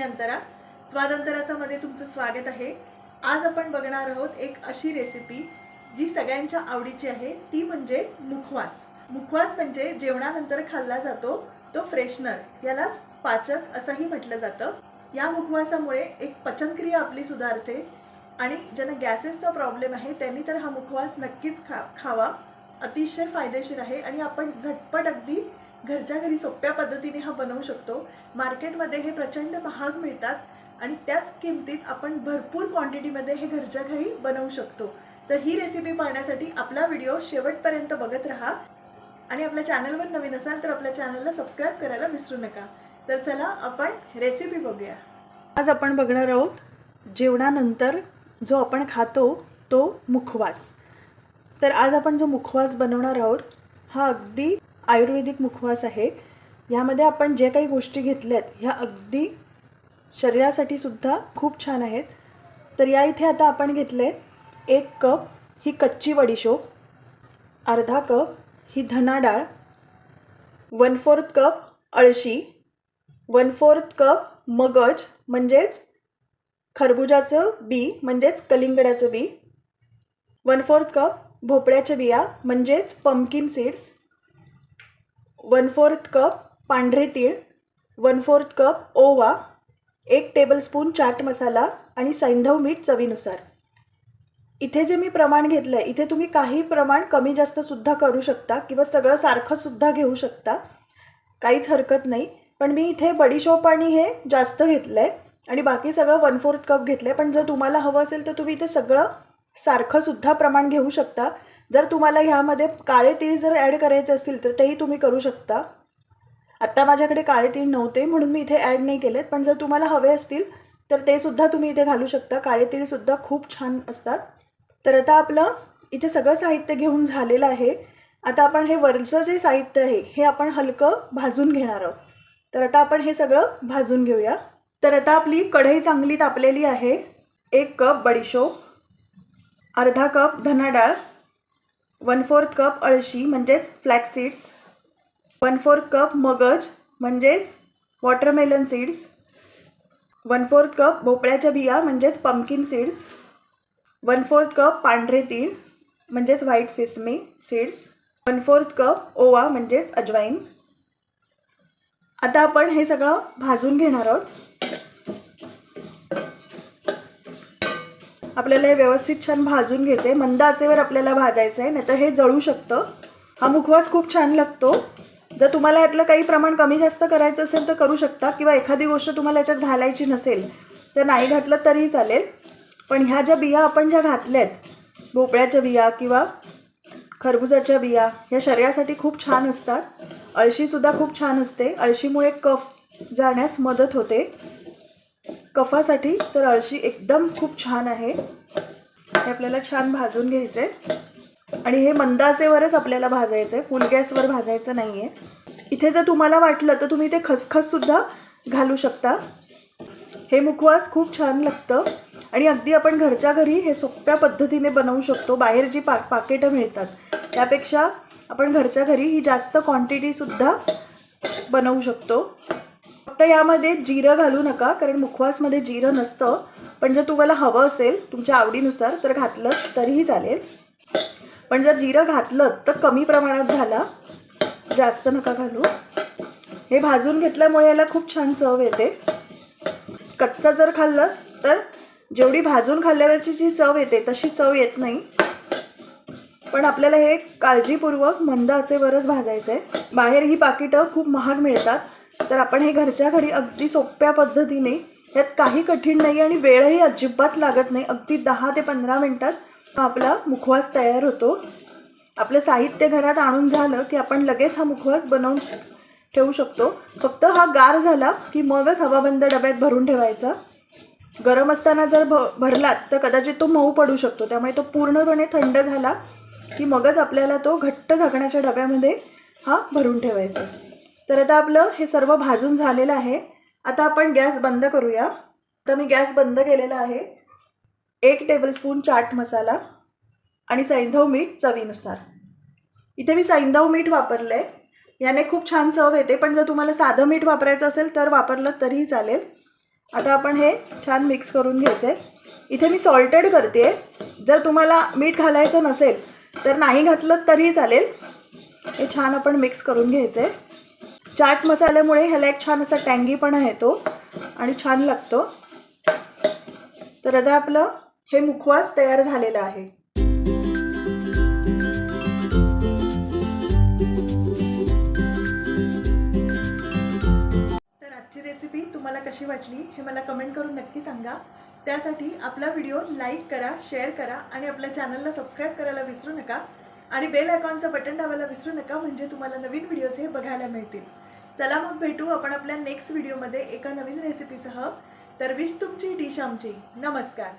मी अंतरा. स्वादंतराचा मध्ये तुमचं स्वागत आहे. आज आपण बघणार आहोत एक अशी रेसिपी जी सगळ्यांच्या आवडीची आहे. ती म्हणजे मुखवास. मुखवास म्हणजे जेवणानंतर खाल्ला जातो तो फ्रेशनर यालाच पाचक असंही म्हटलं जातं. या मुखवासामुळे एक पचनक्रिया आपली सुधारते आणि ज्यांना गॅसेसचा प्रॉब्लेम आहे त्यांनी तर हा मुखवास नक्कीच खा खावा. अतिशय फायदेशीर आहे आणि आपण झटपट अगदी घरच्या घरी सोप्या पद्धतीने हा बनवू शकतो. मार्केटमध्ये हे प्रचंड महाग मिळतात आणि त्याच किमतीत आपण भरपूर क्वांटिटीमध्ये हे घरच्या घरी बनवू शकतो. तर ही रेसिपी पाहण्यासाठी आपला व्हिडिओ शेवटपर्यंत बघत राहा. आणि आपल्या चॅनलवर नवीन असाल तर आपल्या चॅनलला सबस्क्राईब करायला विसरू नका. तर चला आपण रेसिपी बघूया. आज आपण बघणार आहोत जेवणानंतर जो आपण खातो तो मुखवास. तर आज आपण जो मुखवास बनवणार आहोत हा अगदी आयुर्वेदिक मुखवास आहे. ह्यामध्ये आपण जे काही गोष्टी घेतल्यात ह्या अगदी शरीरासाठी सुद्धा खूप छान आहेत. तर या इथे आता आपण घेतले एक कप ही कच्ची वडीशोप अर्धा कप ही धना डाळ वन फोर्थ कप अळशी वन फोर्थ कप मगज म्हणजेच खरबुजाचं बी म्हणजेच कलिंगडाचं बी वन फोर्थ कप भोपळ्याच्या बिया म्हणजेच pumpkin seeds one fourth cup पांढरे तीळ वन फोर्थ कप ओवा एक टेबलस्पून चाट मसाला आणि सैंधव मीठ चवीनुसार. इथे जे मी प्रमाण घेतलं आहे इथे तुम्ही काही प्रमाण कमी जास्तसुद्धा करू शकता किंवा सगळं सारखंसुद्धा घेऊ शकता. काहीच हरकत नाही. पण मी इथे बडीशोप आणि हे जास्त घेतलं आहे आणि बाकी सगळं वन फोर्थ कप घेतलं आहे पण जर तुम्हाला हवं असेल तर तुम्ही इथे सगळं सारखंसुद्धा प्रमाण घेऊ शकता. जर तुम्हाला ह्यामध्ये काळे तीळ जर ॲड करायचे असतील तर तेही तुम्ही करू शकता. आत्ता माझ्याकडे काळे तीळ नव्हते म्हणून मी इथे ॲड नाही केलेत. पण जर तुम्हाला हवे असतील तर ते सुद्धा तुम्ही इथे घालू शकता. काळे तीळसुद्धा खूप छान असतात. तर आता आपलं इथे सगळं साहित्य घेऊन झालेलं आहे. आता आपण हे वरचं जे साहित्य आहे हे आपण हलकं भाजून घेणार आहोत. तर आता आपण हे सगळं भाजून घेऊया. तर आता आपली कढई चांगली तापलेली आहे. एक कप बडीशोप अर्धा कप धना डाळ वन फोर्थ कप अळशी म्हणजेच flax seeds one fourth cup मगज म्हणजेच watermelon seeds one fourth cup भोपळ्याच्या बिया म्हणजेच pumpkin seeds one fourth cup पांढरे तीळ म्हणजेच white sesame seeds one fourth cup ओवा म्हणजेच अजवाईन. आता आपण हे सगळं भाजून घेणार आहोत. आपल्याला हे व्यवस्थित छान भाजून घ्यायचे मंद आचेवर आपल्याला भाजायचं आहे नाही तर हे जळू शकतं. हा मुखवास खूप छान लागतो. जर तुम्हाला यातलं काही प्रमाण कमी जास्त करायचं असेल तर करू शकता किंवा एखादी गोष्ट तुम्हाला याच्यात घालायची नसेल तर नाही घातलं तरीही चालेल. पण ह्या ज्या बिया आपण ज्या घातल्या आहेत भोपळ्याच्या बिया किंवा खरबुजाच्या बिया ह्या शरीरासाठी खूप छान असतात. अळशीसुद्धा खूप छान असते. अळशीमुळे कफ जाण्यास मदत होते. कफासाठी तर अळशी एकदम खूप छान आहे. हे आपल्याला छान भाजून घ्यायचं आहे आणि हे मंदाचेवरच आपल्याला भाजायचं आहे फुल गॅसवर भाजायचं नाही आहे इथे जर तुम्हाला वाटलं तर तुम्ही ते खसखससुद्धा घालू शकता. हे मुखवास खूप छान लागतं. आणि अगदी आपण घरच्या घरी हे सोप्या पद्धतीने बनवू शकतो. बाहेर जी पा पाकेटं मिळतात त्यापेक्षा आपण घरच्या घरी ही जास्त क्वांटिटीसुद्धा बनवू शकतो. फक्त यामध्ये जिरं घालू नका कारण मुखवासमध्ये जिरं नसतं. पण जर तुम्हाला हवं असेल तुमच्या आवडीनुसार तर घातलं तरीही चालेल. पण जर जिरं घातलं तर कमी प्रमाणात घाला. जास्त नका घालू. हे भाजून घेतल्यामुळे याला खूप छान चव येते. कच्चा जर खाल्लं तर जेवढी भाजून खाल्ल्यावरची जी चव येते तशी चव येत नाही. पण आपल्याला हे काळजीपूर्वक मंद आचेवरच भाजायचं आहे बाहेर ही पाकिटं खूप महाग मिळतात. तर आपण हे घरच्या घरी अगदी सोप्या पद्धतीने यात काही कठीण नाही आणि वेळही अजिबात लागत नाही. अगदी दहा ते पंधरा मिनटात आपला मुखवास तयार होतो. आपलं साहित्य घरात आणून झालं की आपण लगेच हा मुखवास बनवून ठेवू शकतो. फक्त हा गार झाला की मगच हवाबंद डब्यात भरून ठेवायचा. गरम असताना जर भ भरलात तर कदाचित तो मऊ पडू शकतो. त्यामुळे तो पूर्णपणे थंड झाला की मगच आपल्याला तो घट्ट झाकण्याच्या डब्यामध्ये हा भरून ठेवायचा. तर आता आपलं हे सर्व भाजून झालेलं आहे. आता आपण गॅस बंद करूया. तर मी गॅस बंद केलेला आहे. एक टेबलस्पून चाट मसाला आणि सैंधव मीठ चवीनुसार. इथे मी सैंधव मीठ वापरलं. आहे याने खूप छान चव येते पण जर तुम्हाला साधं मीठ वापरायचं असेल तर वापरलं तरीही चालेल. आता आपण हे छान मिक्स करून घ्यायचं. आहे इथे मी सॉल्टेड करते. जर तुम्हाला मीठ घालायचं नसेल तर नाही घातलं तरीही चालेल. हे छान आपण मिक्स करून घ्यायचं. आहे चाट मसाल्यामुळे ह्याला एक छान असा टँगीपणा येतो आणि छान लागतो. तर आता आपलं हे मुखवास तयार झालेलं आहे. तर आजची रेसिपी तुम्हाला कशी वाटली हे मला कमेंट करून नक्की सांगा. त्यासाठी आपला व्हिडिओ लाईक करा शेअर करा आणि आपल्या चॅनलला सबस्क्राईब करायला विसरू नका. आणि बेल अकाउंटचं बटन दाबायला विसरू नका म्हणजे तुम्हाला नवीन व्हिडिओज हे बघायला मिळतील. चला मग भेटू आपण आपल्या नेक्स्ट व्हिडिओमध्ये एका नवीन रेसिपीसह तर विश तुमची डिश आमची. नमस्कार.